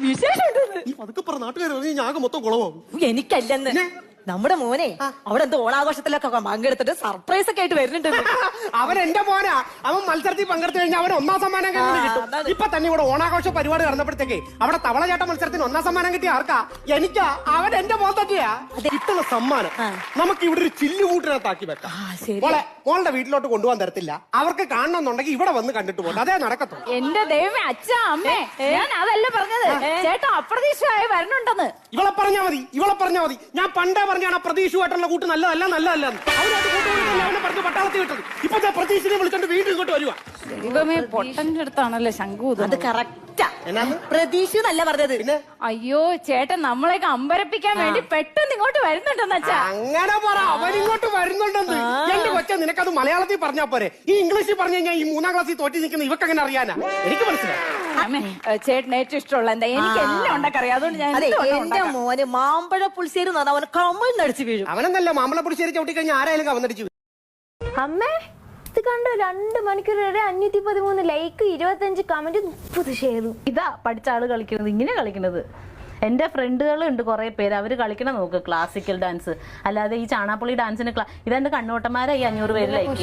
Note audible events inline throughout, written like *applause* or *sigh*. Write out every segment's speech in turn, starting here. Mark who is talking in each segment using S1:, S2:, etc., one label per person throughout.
S1: വിശേഷം
S2: ഈ പതുക്കെ പറ നാട്ടുകാർ ഞാൻ ആകെ മൊത്തം കുളമാവും.
S1: എനിക്കല്ലെന്ന്. നമ്മുടെ മോനെ അവിടെ എന്തോ ഓണാഘോഷത്തിലൊക്കെ പങ്കെടുത്തിട്ട് സർപ്രൈസ് ഒക്കെ ആയിട്ട് വരുന്നുണ്ട്. *laughs*
S2: അവൻ എന്റെ മോനാ. അവൻ മത്സരത്തിൽ പങ്കെടുത്തു കഴിഞ്ഞാൽ അവൻ ഒന്നാം സമ്മാനം കിട്ടും. ഇപ്പൊ തന്നെ ഇവിടെ ഓണാഘോഷ പരിപാടി നടന്നപ്പോഴത്തേക്ക് അവിടെ തവളചാട്ട മത്സരത്തിന് ഒന്നാം സമ്മാനം കിട്ടിയ ആർക്കാ? എനിക്കാ. അവൻ എന്റെ മോൻ തന്നെയാ. കിട്ടുന്ന സമ്മാനം നമുക്ക് ഇവിടെ ഒരു ചില്ലുകൂട്ടിനകത്താക്കി വെക്കാം. മോളെ മോളുടെ വീട്ടിലോട്ട് കൊണ്ടുപോകാൻ തരത്തില്ല. അവർക്ക് കാണണമെന്നുണ്ടെങ്കിൽ ഇവിടെ വന്ന് കണ്ടിട്ട് പോകണം അതേ നടക്കത്തുള്ളൂ.
S3: എന്റെ ദൈവമേ അച്ഛാ അമ്മേ. ഞാൻ അതല്ല പറഞ്ഞത്. ചേട്ടാ അപ്രതീക്ഷിതമായി വരണുണ്ടെന്ന്.
S2: ഇവളെ പറഞ്ഞാ മതി. ഇവളെ പറഞ്ഞാ മതി. ഞാൻ പണ്ടേ പറഞ്ഞാണ് പ്രതീക്ഷയുമായിട്ടുള്ള കൂട്ട് നല്ലതല്ല നല്ലതല്ല അവനോട് കൂട്ടുകൂടി അവനെ പറഞ്ഞ് പട്ടാളത്തിൽ വിട്ടത്. ഇപ്പൊ പ്രതീക്ഷനെ വിളിച്ചോണ്ട് വീണ്ടും ഇങ്ങോട്ട് വരുവാ.
S3: ദൈവമേ പൊട്ടന്റെ അടുത്താണല്ലേ ശംഖു
S1: അത്. കറക്റ്റാ? പ്രതീക്ഷ എന്നല്ല പറഞ്ഞത്.
S3: അയ്യോ ചേട്ടൻ നമ്മളെയൊക്കെ അമ്പരപ്പിക്കാൻ വേണ്ടി പെട്ടെന്ന് ഇങ്ങോട്ട് വരുന്നുണ്ടെന്ന് അച്ഛാ.
S2: അങ്ങനെ പറ. അവൻ ഇങ്ങോട്ട് വരുന്നുണ്ടെന്ന് എന്റെ കൊച്ച നിനക്കത് മലയാളത്തിൽ പറഞ്ഞാ പോരെ. ഈ ഇംഗ്ലീഷിൽ പറഞ്ഞു കഴിഞ്ഞാൽ ഈ മൂന്നാം ക്ലാസ്സിൽ തോറ്റി നിൽക്കുന്ന ഇവക്ക് അങ്ങനെ അറിയാനാ? എനിക്ക് മനസ്സിലായി.
S3: ചേട്ടന് ഏറ്റവും ഇഷ്ടമുള്ള എന്താ? എനിക്ക് എല്ലാം ഉണ്ടാക്കറിയാം. അതുകൊണ്ട് ഞാൻ
S1: എന്റെ മോന് മാമ്പഴ പുളിശ്ശേരി എന്ന് പറഞ്ഞാൽ അവന് കമ്മന്നടിച്ച് വീഴും.
S2: അവനെന്നല്ല മാമ്പള മാമ്പളപ്പുളിശ്ശേരി ചവിട്ടി കഴിഞ്ഞാൽ ആരായാലും കവന്നടിച്ചു
S4: അമ്മേ ഇത് കണ്ടോ രണ്ട് മണിക്കൂർ വരെ അഞ്ഞൂറ്റി പതിമൂന്ന് ലൈക്ക് ഇരുപത്തഞ്ച് കമന്റ് മുപ്പത് ഷെയറും
S5: ഇതാ പഠിച്ച ആൾ കളിക്കുന്നത് ഇങ്ങനെ കളിക്കുന്നത്. എന്റെ ഫ്രണ്ടുകളുണ്ട് കുറേ പേര്. അവർ കളിക്കണം നോക്ക് ക്ലാസിക്കൽ ഡാൻസ് അല്ലാതെ ഈ ചാണാപ്പൊളി ഡാൻസിന് ഇത് ഇതെന്റെ കണ്ണൂട്ടന്മാരെ ഈ അഞ്ഞൂറ് പേര് ലൈക്ക്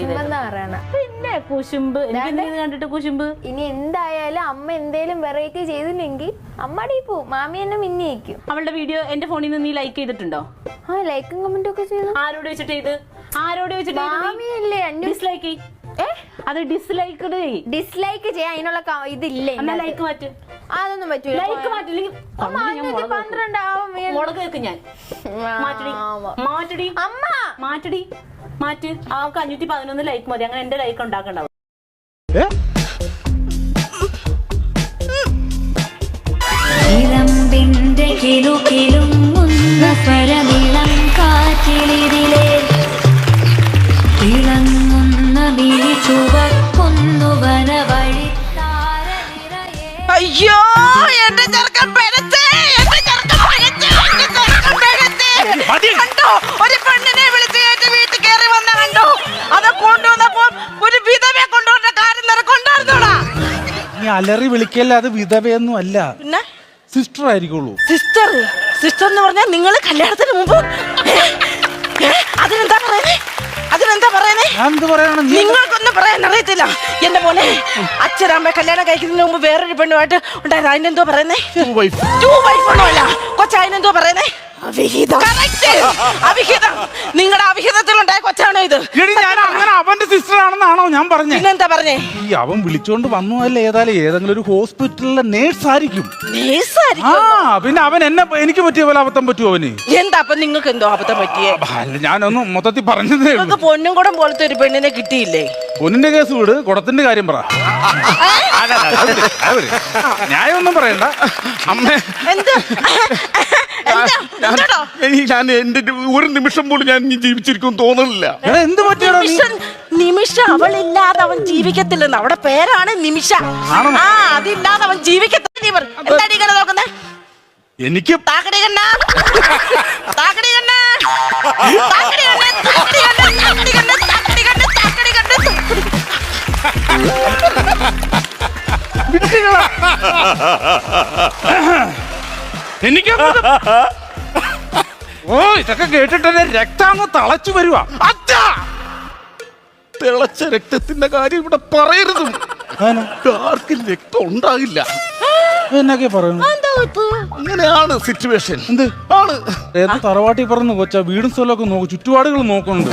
S5: പിന്നെ കുശുമ്പ്. കണ്ടിട്ട് കുശുമ്പ്?
S4: ഇനി എന്തായാലും അമ്മ എന്തേലും വെറൈറ്റി ചെയ്തില്ലെങ്കിൽ അമ്മടി പോ മാമി എന്നെ മിന്നിയേക്കും
S5: അവളുടെ വീഡിയോ എന്റെ ഫോണിൽ നിന്ന് നീ ലൈക്ക് ചെയ്തിട്ടുണ്ടോ?
S4: ആ ലൈക്കും കമന്റും ഒക്കെ ചെയ്തു.
S5: ആരോട് വെച്ചിട്ട് ചെയ്ത്? ആരോട് വെച്ചിട്ട്
S4: മാമിയല്ലേ
S5: ഡിസ്ലൈക്ക് അത് ഡിസ്ലൈക്ക്ഡ്
S4: ഡിസ്ലൈക്ക് ചെയ്യാൻ അതിനുള്ള ഇതില്ലേ
S5: ലൈക്ക് മാറ്റ്?
S4: അതൊന്നും പറ്റൂല.
S5: ലൈക്ക് മാറ്റില്ലെങ്കിൽ
S4: അമ്മ, അഞ്ഞൂറ്റി പന്ത്രണ്ട് ആവും വീണ്ടും.
S5: മുളക് വെക്ക് ഞാൻ. മാറ്റടി. മാറ്റടി.
S4: അമ്മ!
S5: മാറ്റടി. മാറ്റ്. അവൾക്ക് അഞ്ഞൂറ്റി പതിനൊന്ന് ലൈക്ക് മതി. അങ്ങനെ എന്റെ ലൈക്ക് ഉണ്ടാക്കണ്ടാവും.
S6: ഒരു പെണ്ണിനെ വിളിച്ച് കയറ്റി വീട്ടിൽ കയറി വന്ന കണ്ടോ. അത് കൊണ്ടുവന്നപ്പോ ഒരു വിധവയെ കൊണ്ടുവന്ന കാര്യം നിനക്കൊണ്ടായിരുന്നോടാ
S7: നീ അലറി വിളിക്കല്ല? അത് വിധവയൊന്നും അല്ല.
S6: പിന്നെ?
S7: സിസ്റ്റർ ആയിരിക്കുള്ളൂ.
S6: സിസ്റ്റർ സിസ്റ്റർ എന്ന് പറഞ്ഞാൽ നിങ്ങൾ കല്യാണത്തിന് മുമ്പ്? അതിനെന്താ പറയുന്നേ? അതിനെന്താ പറയുന്നേ?
S7: എന്ത് പറയണം നീ
S6: നിങ്ങൾക്കൊന്നും പറയാൻ അറിയത്തില്ല. എന്റെ പോലെ അച്ഛനമ്മ കല്യാണം കഴിക്കുന്നതിന് മുമ്പ് വേറൊരു പെണ്ണുമായിട്ട് ഉണ്ടായിരുന്നു അതിനെന്തോ പറയുന്നേ? ടു വൈഫ് ഒന്നും അല്ല കൊച്ച അതിനെന്തോ പറയുന്നേ? Correct. അവിഹിതം. നിങ്ങളുടെ അവിഹിതത്തിലുണ്ടായ കൊച്ചാണോ ഇത്?
S7: എടി ഞാൻ അങ്ങനെ അവന്റെ സിസ്റ്റർ ആണെന്നാണോ ഞാൻ പറഞ്ഞേ?
S6: പിന്നെന്താ പറഞ്ഞേ?
S7: ഈ അവൻ വിളിച്ചോണ്ട് വന്നു അല്ല? ഏതായാലും ഏതെങ്കിലും ഒരു ഹോസ്പിറ്റലിലെ നേഴ്സ് ആയിരിക്കും.
S6: നേഴ്സായിരിക്കും
S7: ആ പിന്നെ അവൻ എന്നെ എനിക്ക് പറ്റിയ പോലെ അബദ്ധം പറ്റുമോ അവന്?
S6: എന്താ അപ്പൊ നിങ്ങൾക്ക് എന്തോ അബദ്ധം പറ്റിയേ?
S7: അല്ല ഞാനൊന്ന് മൊത്തത്തിൽ പറഞ്ഞതേ ഉള്ളൂ.
S6: നിങ്ങൾക്ക് പൊന്നും കൂടെ പോലത്തെ ഒരു പെണ്ണിനെ കിട്ടിയില്ലേ?
S7: പൊന്നിന്റെ കേസ് വിട് കുടത്തിന്റെ കാര്യം പറ. അല്ല, അല്ല, അത് വിട്, അത് വിട്. ന്യായമൊന്നും പറയണ്ട.
S8: അമ്മ.
S6: എന്ത്?
S8: ഞാൻ എന്റെ ഒരു നിമിഷം പോലും ഞാൻ ഇനി ജീവിച്ചിരിക്കും തോന്നുന്നില്ല
S7: എടാ എന്ത് പറ്റിയടാ നീ?
S6: നിമിഷം നിമിഷ അവളില്ലാതെ അവൻ ജീവിക്കത്തില്ലെന്ന്. അവിടെ പേരാണ് നിമിഷ.
S7: ആണോ?
S6: ആ അതില്ലാതെ അവൻ ജീവിക്കത്തില്ല നീ പറ. എന്താടി ഇങ്ങനെ നോക്കുന്നേ?
S7: എനിക്ക്
S6: താക്കടി കണ്ണ താക്കടി കണ്ണ താക്കടി കണ്ണ താക്കടി കണ്ണ താക്കടി കണ്ണ താക്കടി കണ്ണ താക്കടി കണ്ണ
S7: എനിക്ക് ഓ ഇതൊക്കെ കേട്ടിട്ട് എന്നെ രക്തം അങ്ങ് തളച്ചു വരുവാ.
S8: അച്ഛാ! തിളച്ച രക്തത്തിന്റെ കാര്യം ഇവിടെ പറയരുത്. ആർക്കും രക്തം ഉണ്ടാകില്ല.
S7: എന്നൊക്കെ പറയുന്നു.
S8: അങ്ങനെയാണ് സിറ്റുവേഷൻ
S7: എന്ത്?
S8: ആണ്.
S7: ഏത് തറവാട്ടി പറഞ്ഞു കൊച്ച വീടും സ്ഥലമൊക്കെ നോക്കും ചുറ്റുപാടുകൾ നോക്കുന്നുണ്ട്.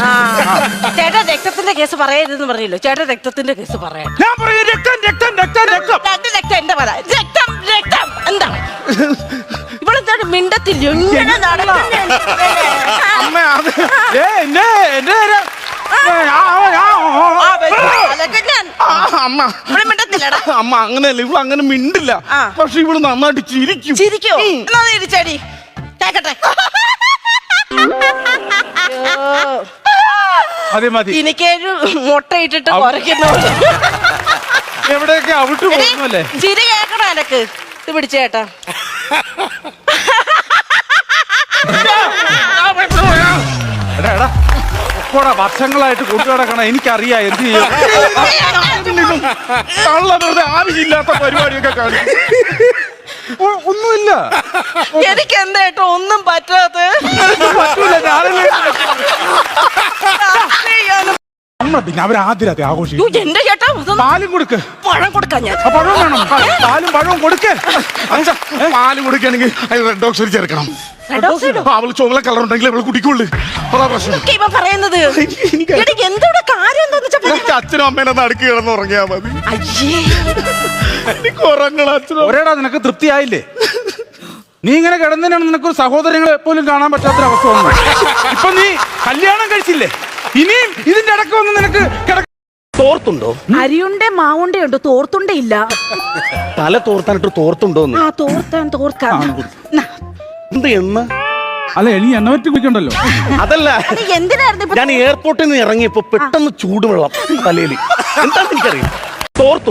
S6: ചേട്ടാ രക്തത്തിന്റെ കേസ് പറയരുതെന്ന് പറഞ്ഞല്ലോ? ചേട്ടാ രക്തത്തിന്റെ കേസ് പറയാം.
S7: ഞാൻ പറയും രക്തം രക്തം രക്തം രക്തം
S6: രണ്ട് രക്തം എന്റെ രക്തം രക്തം. എന്താ ഇവളെന്താണ് മിണ്ടത്തില്ല? ഇങ്ങനെ നടക്കുന്നു.
S8: അമ്മ അത്
S7: ഏ എന്നെ എന്റെ ആ, ആ, ആ,
S6: ആ,
S7: ആ.
S6: വരൂ. അതൊക്കെ ഞാൻ
S8: ആ, അമ്മ.
S6: ഇവിടെ മിണ്ടത്തില്ലടാ.
S8: അമ്മ അങ്ങനെയല്ല ഇവൾ അങ്ങനെ മിണ്ടില്ല.
S6: ആ.
S8: പക്ഷെ ഇവൾ നന്നായിട്ട് ചിരിക്കും.
S6: ചിരിക്കോ? എന്നാ നീ ഇരിച്ചടി. കേക്കട്ടെ.
S7: മതി മതി.
S6: എനിക്കൊരു മുട്ടയിട്ടിട്ട് കുറയ്ക്കുന്നു
S7: എവിടെയൊക്കെ അവിട്ട് പോകുന്നല്ലേ?
S6: ചിരി കേക്കണോ എനക്ക്? ഇത് പിടിച്ചേട്ടാ
S7: എടാ എടാ. പോടാ വർഷങ്ങളായിട്ട് കൊണ്ടുനടക്കണ എനിക്കറിയാം എന്ത് ചെയ്യും?
S8: വെറുതെ ആവശ്യമില്ലാത്ത പരിപാടിയൊക്കെ
S7: കാണും ഒന്നുമില്ല.
S6: എനിക്ക് എന്താട്ടോ ഒന്നും പറ്റാത്ത
S7: പറ്റൂല ഞാനല്ലേ നമ്മളെ പിന്നെ അവർ ആദ്യ രാത്രി ആഘോഷിക്കും
S6: എന്റെ ചേട്ടാ ഇതൊന്നും
S7: പാലും കൊടുക്ക്.
S6: പഴം കൊടുക്കാൻ ഞാൻ
S7: ആ പഴവും വേണം. പ- പാലും പഴവും കൊടുക്ക്.
S8: അച്ഛാ പാൽ കൊടുക്കുകയാണെങ്കിൽ അതിൽ റെഡ് ഓക്സൈഡ് ചേർക്കണം. ആ, അവൾ കളർ ഉണ്ടെങ്കിൽ അവൾ കുടിക്കുള്ളൂ. അതാ പ്രശ്നം.
S6: ഒക്കെ ഇവൻ പറയുന്നത്.
S8: എനിക്ക്
S6: എടി എന്തോടെ കാര്യം എന്താന്ന് വെച്ചാ പറ.
S8: എനിക്ക് അച്ഛനും അമ്മേനെ നടുക്ക് കിടന്ന് ഉറങ്ങിയാ മതി.
S6: അയ്യേ.
S8: എനിക്ക് ഉറങ്ങണം അച്ഛനും
S7: ഒരേടാ നിനക്ക് തൃപ്തിയായില്ലേ? നീ ഇങ്ങനെ കിടന്നതിനാണ് നിനക്ക് സഹോദരങ്ങളെ പോലും കാണാൻ പറ്റാത്തൊരവസ്ഥ വന്നു ഇപ്പൊ നീ കല്യാണം കഴിച്ചില്ലേ? ഇനിയും ഇതിന്റെ ഇടയ്ക്ക് വന്ന് നിനക്ക് കിടക്ക
S2: തോർത്തുണ്ടോ?
S6: അരിയുണ്ടേ മാവുണ്ടേ ഉണ്ട് തോർത്തുണ്ടേ ഇല്ല
S2: തല തോർത്താനിട്ട് തോർത്തുണ്ടോന്ന്
S6: ആ തോർത്താൻ തോർക്കാം.
S2: എന്ത് എന്ന്?
S7: അല്ല എനി എണ്ണ പറ്റി കുടിക്കണ്ടല്ലോ
S2: അതല്ല.
S6: അത് എന്തിനായിരുന്നു
S2: ഞാൻ എയർപോർട്ടിൽ നിന്ന് ഇറങ്ങിയപ്പോ പെട്ടെന്ന് ചൂടുവെള്ളം തലയിൽ. എന്താണെന്ന് എനിക്കറിയാം തോർത്തു